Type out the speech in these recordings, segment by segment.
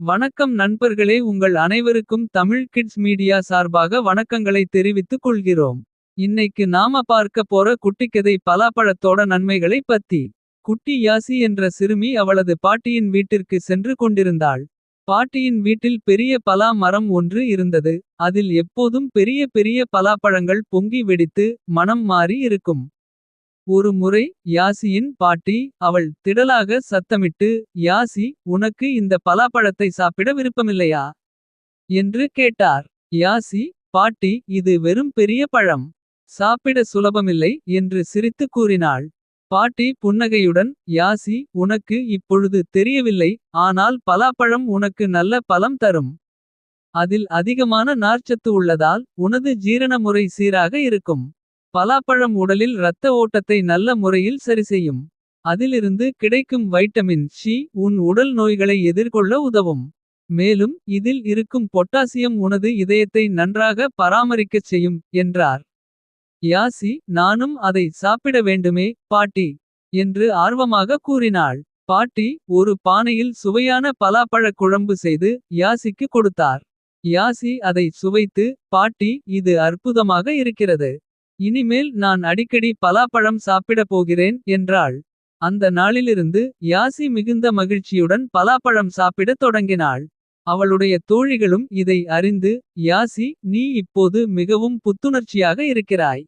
வணக்கம் நண்பர்களே உங்கள் அனைவருக்கும் தமிழ் கிட்ஸ் மீடியா சார்பாக வணக்கங்களை தெரிவித்துக் கொள்கிறோம். இன்னைக்கு நாம பார்க்க போற குட்டிக்கதை பலாப்பழத்தோட நன்மைகளை பத்தி. குட்டி யாசி என்ற சிறுமி அவளது பாட்டியின் வீட்டிற்கு சென்று கொண்டிருந்தாள். பாட்டியின் வீட்டில் பெரிய பலா மரம் ஒன்று இருந்தது. அதில் எப்போதும் பெரிய பெரிய பலாப்பழங்கள் பொங்கி வெடித்து. மனம் மாறி இருக்கும். ஒரு முறை யாசியின் பாட்டி அவள் திடலாக சத்தமிட்டு. யாசி உனக்கு இந்த பலாப்பழத்தை சாப்பிட விருப்பமில்லையா. என்று கேட்டார் யாசி பாட்டி இது வெறும் பெரிய பழம். சாப்பிட சுலபமில்லை என்று சிரித்து கூறினாள். பாட்டி புன்னகையுடன் யாசி உனக்கு இப்பொழுது தெரியவில்லை. ஆனால் பலாப்பழம் உனக்கு நல்ல பலம் தரும். அதில் அதிகமான நார்ச்சத்து உள்ளதால் உனது ஜீரண முறை சீராக இருக்கும். பலாப்பழம் உடலில் இரத்த ஓட்டத்தை நல்ல முறையில் சரிசெய்யும். அதிலிருந்து கிடைக்கும் வைட்டமின் சி உன் உடல் நோய்களை எதிர்கொள்ள உதவும். மேலும் இதில் இருக்கும் பொட்டாசியம் உனது இதயத்தை நன்றாக பராமரிக்கச் செய்யும். என்றார் யாசி நானும் அதை சாப்பிட வேண்டுமே பாட்டி. என்று ஆர்வமாக கூறினாள். பாட்டி ஒரு பானையில் சுவையான பலாப்பழக் குழம்பு செய்து யாசிக்கு கொடுத்தார். யாசி அதை சுவைத்து பாட்டி இது அற்புதமாக இருக்கிறது. இனிமேல் நான் அடிக்கடி பலாப்பழம் சாப்பிடப் போகிறேன் என்றாள். அந்த நாளிலிருந்து யாசி மிகுந்த மகிழ்ச்சியுடன் பலாப்பழம் சாப்பிடத் தொடங்கினாள். அவளுடைய தோழிகளும் இதை அறிந்து யாசி நீ இப்போது மிகவும் புத்துணர்ச்சியாக இருக்கிறாய்.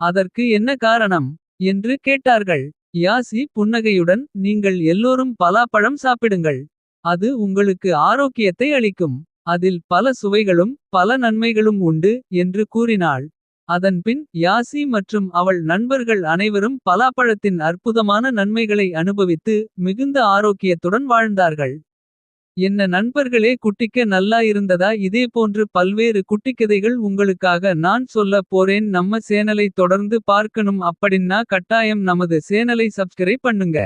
அதற்கு என்ன காரணம் என்று கேட்டார்கள். யாசி புன்னகையுடன் நீங்கள் எல்லோரும் பலாப்பழம் சாப்பிடுங்கள். அது உங்களுக்கு ஆரோக்கியத்தை அளிக்கும். அதில் பல சுவைகளும் பல நன்மைகளும் உண்டு என்று கூறினாள். அதன்பின் யாசி மற்றும் அவள் நண்பர்கள் அனைவரும் பலாப்பழத்தின் அற்புதமான நன்மைகளை அனுபவித்து. மிகுந்த ஆரோக்கியத்துடன் வாழ்ந்தார்கள். என்ன நண்பர்களே குட்டிக்க நல்லா இருந்ததா இதேபோன்று பல்வேறு குட்டிக்கதைகள் உங்களுக்காக நான் சொல்ல போறேன் நம்ம சேனலை தொடர்ந்து பார்க்கணும் அப்படின்னா கட்டாயம் நமது சேனலை சப்ஸ்கிரைப் பண்ணுங்க.